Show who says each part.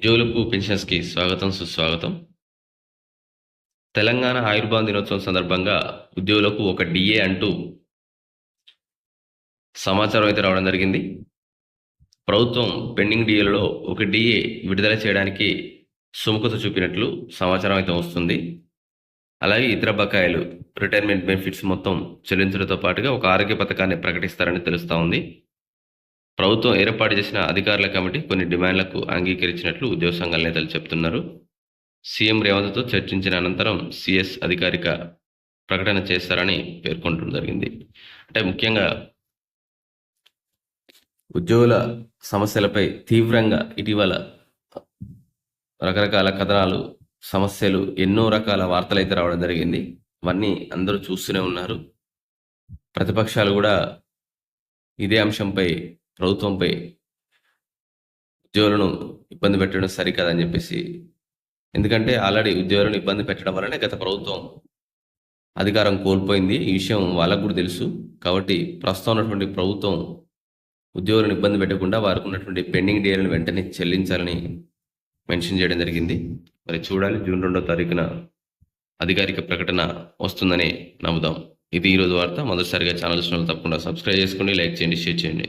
Speaker 1: ఉద్యోగులకు పెన్షన్స్కి స్వాగతం సుస్వాగతం. తెలంగాణ ఆయుర్బాన్ దినోత్సవం సందర్భంగా ఉద్యోగులకు ఒక డిఏ అంటూ సమాచారం అయితే రావడం జరిగింది. ప్రభుత్వం పెండింగ్ డిఏలలో ఒక డిఏ విడుదల చేయడానికి సుముఖత చూపినట్లు సమాచారం అయితే వస్తుంది. అలాగే ఇతర బకాయిలు రిటైర్మెంట్ బెనిఫిట్స్ మొత్తం చెల్లించడంతో పాటుగా ఒక ఆరోగ్య పథకాన్ని ప్రకటిస్తారని తెలుస్తూ ఉంది. ప్రభుత్వం ఏర్పాటు చేసిన అధికారుల కమిటీ కొన్ని డిమాండ్లకు అంగీకరించినట్లు ఉద్యోగ సంఘాల నేతలు చెప్తున్నారు. సీఎం రేవంత్తో చర్చించిన అనంతరం సిఎస్ అధికారిక ప్రకటన చేస్తారని పేర్కొనడం జరిగింది. అంటే ముఖ్యంగా ఉద్యోగుల సమస్యలపై తీవ్రంగా ఇటీవల రకరకాల కథనాలు సమస్యలు ఎన్నో రకాల వార్తలు అయితే రావడం జరిగింది. అవన్నీ అందరూ చూస్తూనే ఉన్నారు. ప్రతిపక్షాలు కూడా ఇదే అంశంపై ప్రభుత్వంపై ఉద్యోగులను ఇబ్బంది పెట్టడం సరికాదని చెప్పేసి ఎందుకంటే ఆల్రెడీ ఉద్యోగులను ఇబ్బంది పెట్టడం వల్లనే గత ప్రభుత్వం అధికారం కోల్పోయింది. ఈ విషయం వాళ్ళకు కూడా తెలుసు. కాబట్టి ప్రస్తుతం ఉన్నటువంటి ప్రభుత్వం ఉద్యోగులను ఇబ్బంది పెట్టకుండా వారికి ఉన్నటువంటి పెండింగ్ డేలను వెంటనే చెల్లించాలని మెన్షన్ చేయడం జరిగింది. మరి చూడాలి జూన్ రెండో తారీఖున అధికారిక ప్రకటన వస్తుందని నమ్ముదాం. ఇది ఈరోజు వార్త. మొదటిసారిగా ఛానల్ చూసిన తప్పకుండా సబ్స్క్రైబ్ చేసుకోండి లైక్ చేయండి షేర్ చేయండి.